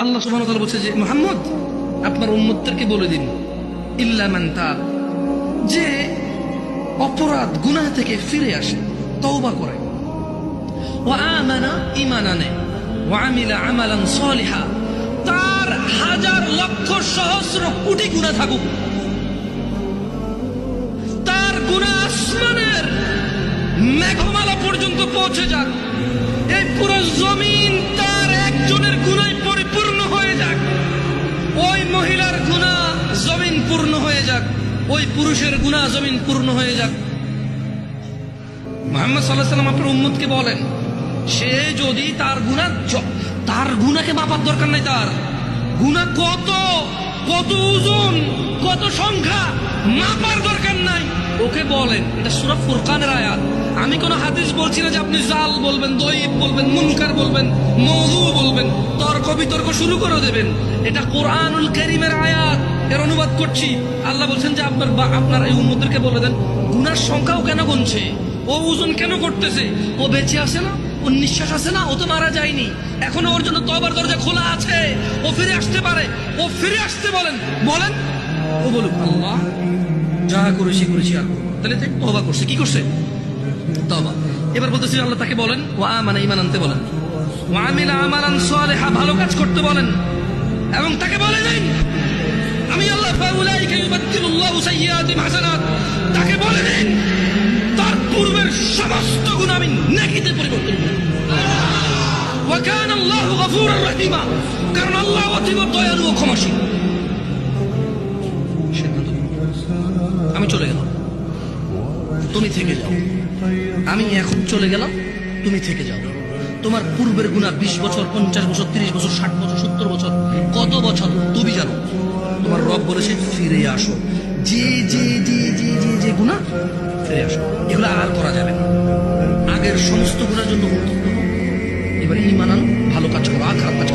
আল্লাহ তাআলা বলছে যে, মুহাম্মদ, আপনার উম্মতদেরকে বলে দিন। ইল্লা মান তাব যে অপরাধ, গুনাহ থেকে ফিরে আসে, তওবা করে। ওয়া আমানা ঈমান আনে ওয়া আমিলা আমালান সালিহা। তার হাজার লক্ষ সহস্র কোটি গুনাহ থাকুক। তার গুনাহ আসমানের মেঘমালা পর্যন্ত পৌঁছে যাক। এই পুরো জমিন ওই পুরুষের গুণা জমিন পূর্ণ হয়ে যাক। মোহাম্মদ সাল্লাহ সাল্লাম আপনার উম্মতকে বলেন, সে যদি তার গুণা তার গুণাকে মাপার দরকার নাই তার। গুণা কত কত ওজন, কত সংখ্যা, মাপার দরকার নাই। ওকে বলেন, এটা সুরা ফুরকানের আয়াত। আমি কোন হাদিস বলছি না যে আপনি জাল বলবেন দইব বলবেন, মুনকার বলবেন মৌদু বলবেন, তর্ক বিতর্ক শুরু করে দেবেন। এটা কোরআনুল করিমের আয়াত। এর অনুবাদ করছি। আল্লাহ বলছেন যে আপনার বা আপনার এই উম্মদেরকে বলে দেন, গুনার সংখ্যাও কেন গুনছে? ও ওজন কেন করতেছে? ও বেঁচে আছে না? ওর নিঃশ্বাস আছে না? ও তো মারা যায়নি। এখনও ওর জন্য তবার দরজা খোলা আছে। ও ফিরে আসতে পারে। ও ফিরে আসতে বলেন। বলেন। ও বলুক, আল্লাহ, যা করেছি করেছি আর। তাহলে তবা করছে। কি করছে? তবা এবার বলতেছি আল্লাহ তাকে বলেন ও আমানা ইমান আনতে বলেন। ও আমিলা আমালান সালেহা, ভালো কাজ করতে বলেন। এবং তাকে বলে দিন তাকে বলে দিন, তার পূর্বের সমস্ত গুণ আমি নেকিতে পরিবর্তন ওয়াকান আল্লাহ গফুর রহিমা। কারণ আল্লাহ অতীব দয়ালু ও ক্ষমাশীল। আমি চলে গেলাম। তুমি থেকে যাও। আমি এখন চলে গেলাম, তুমি থেকে যাও। তোমার পূর্বের গুণা বিশ বছর, পঞ্চাশ বছর, তিরিশ বছর, ষাট বছর, সত্তর বছর, কত বছর, তুমি জানো। বলেছে, ফিরে আসো। যে যে যে যে যে যে গুণা, ফিরে আসো। এগুলো আর করা যাবে না। আগের সমস্ত গুণার জন্য এবারে ইমান ভালো কাজ করো, আর খারাপ কাজ